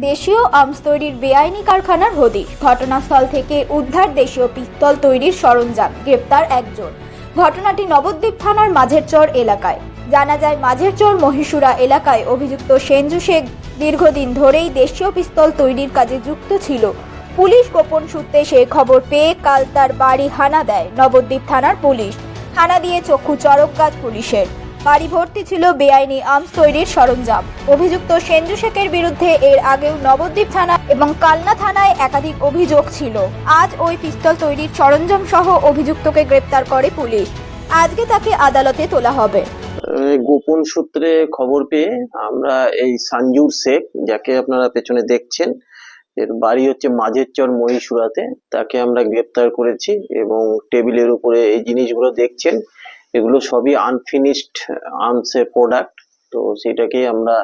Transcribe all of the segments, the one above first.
দেশীয় আর্মস তৈরির বেআইনি কারখানার হদিশ। ঘটনাস্থল থেকে উদ্ধার দেশীয় পিস্তল তৈরির সরঞ্জাম, গ্রেপ্তার একজন। ঘটনাটি নবদ্বীপ থানার মাঝেরচর এলাকায়। জানা যায়, মাঝেরচর মহীশুরা এলাকায় অভিযুক্ত সেঞ্জু শেখ দীর্ঘদিন ধরেই দেশীয় পিস্তল তৈরির কাজে যুক্ত ছিল। পুলিশ গোপন সূত্রে সেই খবর পেয়ে কাল তার বাড়ি হানা দেয় নবদ্বীপ থানার পুলিশ। হানা দিয়ে চক্ষু চরক গাছ পুলিশের। বাড়ি ভর্তি ছিল বেআইনি আর্মস তৈরির সরঞ্জাম। অভিযুক্ত সেঞ্জু শেখের বিরুদ্ধে এর আগেও নবদ্বীপ থানা এবং কালনা থানায় একাধিক অভিযোগ ছিল। আজ ওই পিস্তল তৈরির সরঞ্জাম সহ অভিযুক্তকে গ্রেপ্তার করে পুলিশ। আজকে তাকে আদালতে তোলা হবে। গোপন সূত্রে খবর পেয়ে আমরা এই সানজুর শেখ, যাকে আপনারা পেছনে দেখছেন, এর বাড়ি হচ্ছে মাঝের চর মহীশুরাতে, তাকে আমরা গ্রেপ্তার করেছি এবং টেবিলের উপরে এই জিনিসগুলো দেখছেন। এগুলো সবই আনফিনিশড আর্মসের প্রোডাক্ট তো সেটাকেই আমরা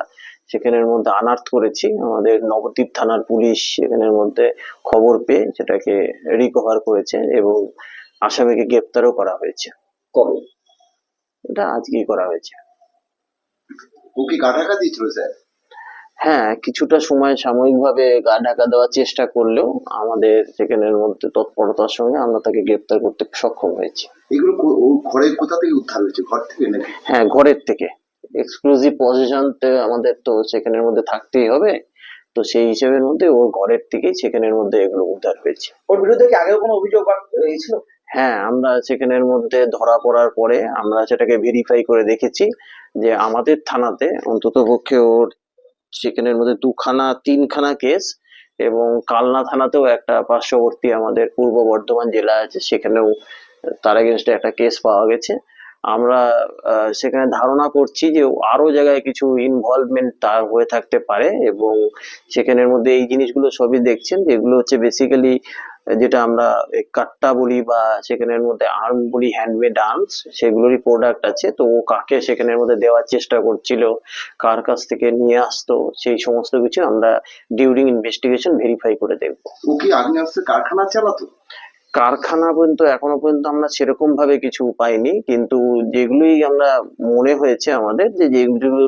সেখানের মধ্যে আনার্থ করেছি। আমাদের নবদ্বীপ থানার পুলিশ সেখানের মধ্যে খবর পেয়ে সেটাকে রিকভার করেছে এবং আসামিকে গ্রেপ্তারও করা হয়েছে। কবে? এটা আজকেই করা হয়েছে। ও কি কাটাকাটি ছিল স্যার? হ্যাঁ কিছুটা সময় সাময়িকভাবে গা ঢাকা দেওয়ার চেষ্টা করলেও আমাদের সেখানের মধ্যে তৎপরতার সঙ্গে আমরা তাকে গ্রেপ্তার করতে সক্ষম হয়েছি। এগুলো ঘরের কোথা থেকে উদ্ধার হয়েছে? ঘর থেকে নাকি? হ্যাঁ ঘরের থেকে। এক্সক্লুসিভ পজিশন আমাদের তো সেখানের মধ্যে থাকতেই হবে। তো সেই হিসেবের মধ্যে ওর ঘরের থেকেই সেখানের মধ্যে এগুলো উদ্ধার হয়েছে। ওর বিরুদ্ধে কি আগেও কোনো অভিযোগ বা- ছিল হ্যাঁ আমরা সেখানের মধ্যে ধরা পড়ার পরে আমরা সেটাকে ভেরিফাই করে দেখেছি যে আমাদের থানাতে অন্তত পক্ষে ওর সেখানের মধ্যে দুখানা, তিনখানা কেস এবং কালনা থানাতেও একটা পার্শ্ববর্তী আমাদের পূর্ব বর্ধমান জেলা আছে, সেখানেও তার এগেনস্টে একটা কেস পাওয়া গেছে। আমরা সেখানে ধারণা করছি যে আরও জায়গায় কিছু ইনভলভমেন্ট তার হয়ে থাকতে পারে এবং সেখানের মধ্যে এই জিনিসগুলো সবই দেখছেন, যেগুলো হচ্ছে বেসিক্যালি যেটা আমরা কাট্টা বলি বা সেখানের মধ্যে আর্ম বলি হ্যান্ডমেড আর্মস সেগুলোরই প্রোডাক্ট আছে। তো ও কাকে সেখানের মধ্যে দেওয়ার চেষ্টা করছিল, কার কাছ থেকে নিয়ে আসতো, সেই সমস্ত কিছু আমরা ডিউরিং ইনভেস্টিগেশন ভেরিফাই করে দেখব। ও কি আগ্নেয়াস্ত্রের কারখানা চালাতো? কারখানা পর্যন্ত, এখনও পর্যন্ত আমরা সেরকম ভাবে কিছু পাইনি। কিন্তু যেগুলোই আমরা মনে হয়েছে আমাদের, যে যেগুলো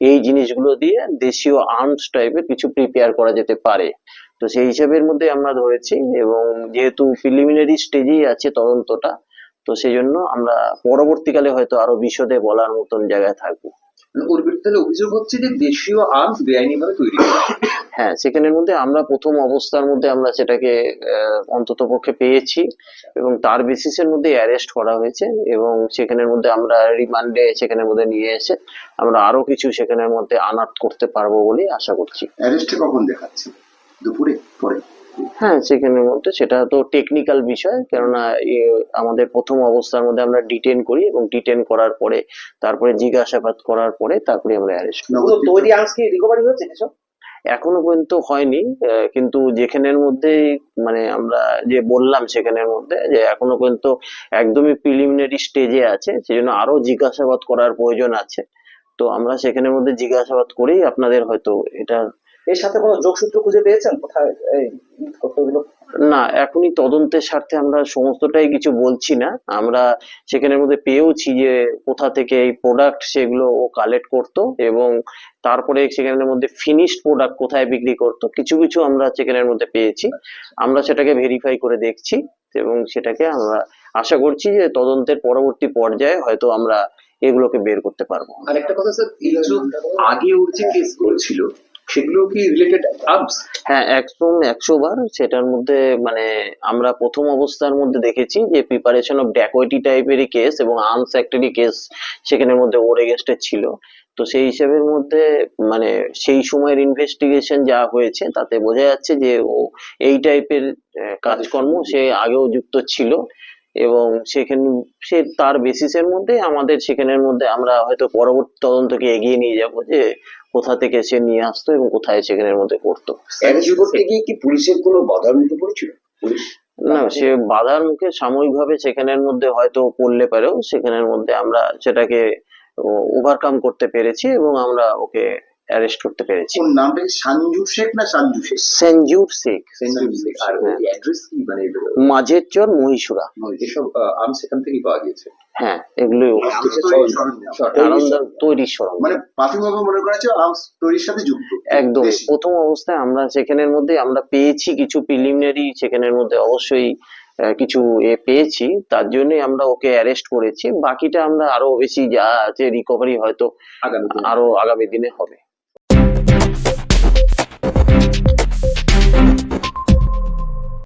এই জিনিসগুলো দিয়ে দেশীয় আর্মস টাইপের কিছু প্রিপেয়ার করা যেতে পারে। তো সেই হিসাবের মধ্যে আমরা ধরেছি এবং যেহেতু প্রিলিমিনারি স্টেজেই আছে তদন্তটা, তো সেই জন্য আমরা পরবর্তীকালে হয়তো আরও বিশদে বলার মতন জায়গায় থাকব। ওর বিরুদ্ধে অভিযোগ হচ্ছে যে দেশীয় আর্মস বেআইনি ভাবে তৈরি। হ্যাঁ সেখানের মধ্যে আমরা প্রথম অবস্থার মধ্যে আমরা সেটাকে অন্তত পক্ষে পেয়েছি এবং তার বেসিসের মধ্যে অ্যারেস্ট করা হয়েছে এবং সেখানের মধ্যে আমরা রিমান্ডে সেখানের মধ্যে নিয়ে এসে আমরা আরও কিছু সেখানের মধ্যে আনার্ট করতে পারব বলে আশা করছি। অ্যারেস্টে কখন দেখাচ্ছে? দুপুরে? পরে? হ্যাঁ সেখানের মধ্যে সেটা তো টেকনিক্যাল বিষয় কেননা আমাদের প্রথম অবস্থার মধ্যে আমরা ডিটেন করি এবং ডিটেন করার পরে তারপরে জিজ্ঞাসাবাদ করার পরে তারপরে আমরা অ্যারেস্ট তৈরি কি রিকভারি হয়েছে কিছু? এখনও পর্যন্ত হয়নি কিন্তু যেখানের মধ্যে মানে আমরা যে বললাম সেখানের মধ্যে যে এখনও পর্যন্ত একদমই প্রিলিমিনারি স্টেজে আছে, সেজন্য আরও জিজ্ঞাসাবাদ করার প্রয়োজন আছে। তো আমরা সেখানের মধ্যে জিজ্ঞাসাবাদ করেই আপনাদের হয়তো এটা এর সাথে কোনো যোগসূত্র খুঁজে পেয়েছেন? কোথায় এই কতগুলো না এখনই তদন্তের স্বার্থে আমরা সমস্তটাই কিছু বলছি না। আমরা সেখানের মধ্যে পেয়েওছি যে কোথা থেকে এই প্রোডাক্ট সেগুলো ও কালেক্ট করতো এবং তারপরে সেখানের মধ্যে ফিনিশড প্রোডাক্ট কোথায় বিক্রি করতো কিছু কিছু আমরা সেখানের মধ্যে পেয়েছি। আমরা সেটাকে ভেরিফাই করে দেখছি এবং সেটাকে আমরা আশা করছি যে তদন্তের পরবর্তী পর্যায়ে হয়তো আমরা এগুলোকে বের করতে পারব। আর একটা কথা স্যার এই যে আগে ওর যে কেসগুলো ছিল সেগুলো কি রিলেটেড আর্মস হ্যাঁ একদম একশো বার সেটার মধ্যে মানে আমরা প্রথম অবস্থার মধ্যে দেখেছি যে প্রিপারেশন অফ ড্যাকোয়েটি টাইপেরই কেস এবং আর্মস অ্যাক্টেরই কেস সেখানের মধ্যে ওর এগেনস্টে ছিল। তো সেই হিসাবের মধ্যে মানে সেই সময়ের ইনভেস্টিগেশন যা হয়েছে তাতে বোঝা যাচ্ছে যে ও এই টাইপের কাজকর্ম সে আগেও যুক্ত ছিল। এবং সেখানে সে তার বেসিসের মধ্যে আমাদের সেখানের মধ্যে আমরা হয়তো পরবর্তী তদন্তকে এগিয়ে নিয়ে যাব যে কোথা থেকে সে নিয়ে আসতো এবং কোথায় সেখানের মধ্যে অ্যারেস্ট করতে গিয়ে কি পুলিশের কোনো বাধার মুখে পড়েছিল পুলিশ না সে বাধার মুখে সাময়িকভাবে সেখানের মধ্যে হয়তো পড়লে পারেও সেখানের মধ্যে আমরা সেটাকে ওভারকাম করতে পেরেছি এবং আমরা ওকে অ্যারেস্ট করতে পেরেছি। কোন নামটা সঞ্জু শেখ না সঞ্জু শেখ? সেঞ্জুর শেখ। সেন্টুরি শেখ। আর হ্যাঁ। অ্যাড্রেস কি? মানে মাঝের চর মহিষুরা এসব আর্মস সেখান থেকেই পাওয়া গিয়েছে। হ্যাঁ আর্মস তৈরির সরঞ্জাম। মানে প্রাথমিকভাবে মনে করা হচ্ছে আর্মস তৈরির সাথে যুক্ত। একদম। প্রথম অবস্থায় আমরা সেখানের মধ্যে আমরা পেয়েছি কিছু প্রিলিমিনারি সেখানের মধ্যে অবশ্যই কিছু এ পেয়েছি। তার জন্যই আমরা ওকে অ্যারেস্ট করেছি। বাকিটা আমরা আরও বেশি যা আছে রিকভারি হয়তো আরও আগামী দিনে হবে।